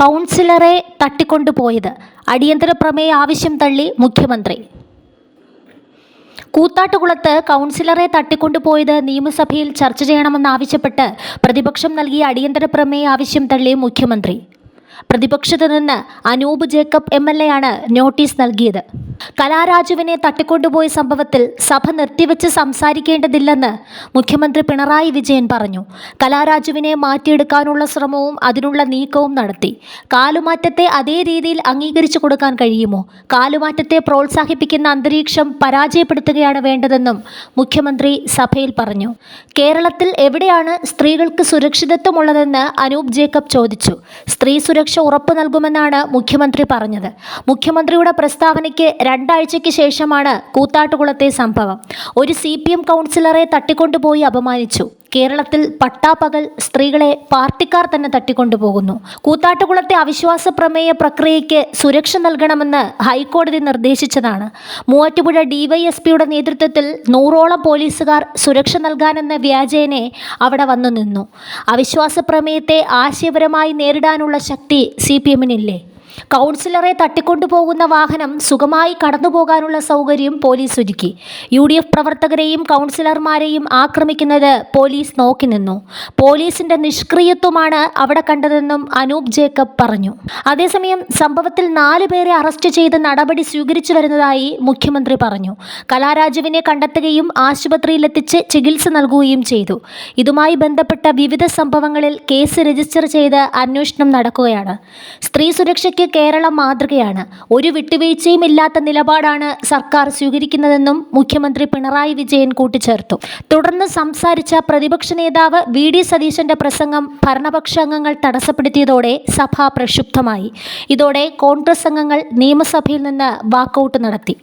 കൗൺസിലറെ തട്ടിക്കൊണ്ടുപോയത്. അടിയന്തര പ്രമേയ ആവശ്യം തള്ളി മുഖ്യമന്ത്രി. കൂത്താട്ടുകുളത്ത് കൗൺസിലറെ തട്ടിക്കൊണ്ടുപോയത് നിയമസഭയിൽ ചർച്ച ചെയ്യണമെന്നാവശ്യപ്പെട്ട് പ്രതിപക്ഷം നൽകിയ അടിയന്തര പ്രമേയ ആവശ്യം തള്ളി മുഖ്യമന്ത്രി. പ്രതിപക്ഷത്ത് നിന്ന് Anoop Jacob M L A ആണ് നോട്ടീസ് നൽകിയത്. കലാരാജുവിനെ തട്ടിക്കൊണ്ടുപോയ സംഭവത്തിൽ സഭ നിർത്തിവെച്ച് സംസാരിക്കേണ്ടതില്ലെന്ന് മുഖ്യമന്ത്രി പിണറായി വിജയൻ പറഞ്ഞു. കലാരാജുവിനെ മാറ്റിയെടുക്കാനുള്ള ശ്രമവും അതിനുള്ള നീക്കവും നടത്തി. കാലുമാറ്റത്തെ അതേ രീതിയിൽ അംഗീകരിച്ചു കൊടുക്കാൻ കഴിയുമോ? കാലുമാറ്റത്തെ പ്രോത്സാഹിപ്പിക്കുന്ന അന്തരീക്ഷം പരാജയപ്പെടുത്തുകയാണ് വേണ്ടതെന്നും മുഖ്യമന്ത്രി സഭയിൽ പറഞ്ഞു. കേരളത്തിൽ എവിടെയാണ് സ്ത്രീകൾക്ക് സുരക്ഷിതത്വമുള്ളതെന്ന് അനൂപ് ജേക്കബ് ചോദിച്ചു. സ്ത്രീ സുരക്ഷ ഉറപ്പു നൽകുമെന്നാണ് മുഖ്യമന്ത്രി പറഞ്ഞത്. മുഖ്യമന്ത്രിയുടെ പ്രസ്താവനയ്ക്ക് രണ്ടാഴ്ചയ്ക്ക് ശേഷമാണ് കൂത്താട്ടുകുളത്തെ സംഭവം. ഒരു സി പി എം കൗൺസിലറെ തട്ടിക്കൊണ്ടുപോയി അപമാനിച്ചു. കേരളത്തിൽ പട്ടാപ്പകൽ സ്ത്രീകളെ പാർട്ടിക്കാർ തന്നെ തട്ടിക്കൊണ്ടുപോകുന്നു. കൂത്താട്ടുകുളത്തെ അവിശ്വാസ പ്രമേയ പ്രക്രിയയ്ക്ക് സുരക്ഷ നൽകണമെന്ന് ഹൈക്കോടതി നിർദ്ദേശിച്ചതാണ്. മൂവാറ്റുപുഴ ഡിവൈഎസ്പിയുടെ നേതൃത്വത്തിൽ നൂറോളം പോലീസുകാർ സുരക്ഷ നൽകാനെന്ന വ്യാജേനെ അവിടെ വന്നു നിന്നു. അവിശ്വാസ പ്രമേയത്തെ ആശയപരമായി നേരിടാനുള്ള ശക്തി സി പി എമ്മിനില്ലേ? കൗൺസിലറെ തട്ടിക്കൊണ്ടുപോകുന്ന വാഹനം സുഖമായി കടന്നുപോകാനുള്ള സൗകര്യം പോലീസ് ഒരുക്കി. യു ഡി എഫ് പ്രവർത്തകരെയും കൗൺസിലർമാരെയും ആക്രമിക്കുന്നത് പോലീസ് നോക്കി നിന്നു. പോലീസിന്റെ നിഷ്ക്രിയത്വമാണ് അവിടെ കണ്ടതെന്നും അനൂപ് ജേക്കബ് പറഞ്ഞു. അതേസമയം സംഭവത്തിൽ നാലു പേരെ അറസ്റ്റ് ചെയ്ത് നടപടി സ്വീകരിച്ചു വരുന്നതായി മുഖ്യമന്ത്രി പറഞ്ഞു. കലാരാജുവിനെ കണ്ടെത്തുകയും ആശുപത്രിയിലെത്തിച്ച് ചികിത്സ നൽകുകയും ചെയ്തു. ഇതുമായി ബന്ധപ്പെട്ട വിവിധ സംഭവങ്ങളിൽ കേസ് രജിസ്റ്റർ ചെയ്ത് അന്വേഷണം നടക്കുകയാണ്. സ്ത്രീ സുരക്ഷയ്ക്ക് കേരളം മാതൃകയാണ്. ഒരു വിട്ടുവീഴ്ചയും ഇല്ലാത്ത നിലപാടാണ് സർക്കാർ സ്വീകരിക്കുന്നതെന്നും മുഖ്യമന്ത്രി പിണറായി വിജയൻ കൂട്ടിച്ചേർത്തു. തുടർന്ന് സംസാരിച്ച പ്രതിപക്ഷ നേതാവ് വി ഡി സതീശന്റെ പ്രസംഗം ഭരണപക്ഷ അംഗങ്ങൾ തടസ്സപ്പെടുത്തിയതോടെ സഭ പ്രക്ഷുബ്ധമായി. ഇതോടെ കോൺഗ്രസ് അംഗങ്ങൾ നിയമസഭയിൽ നിന്ന് വാക്കൌട്ട് നടത്തി.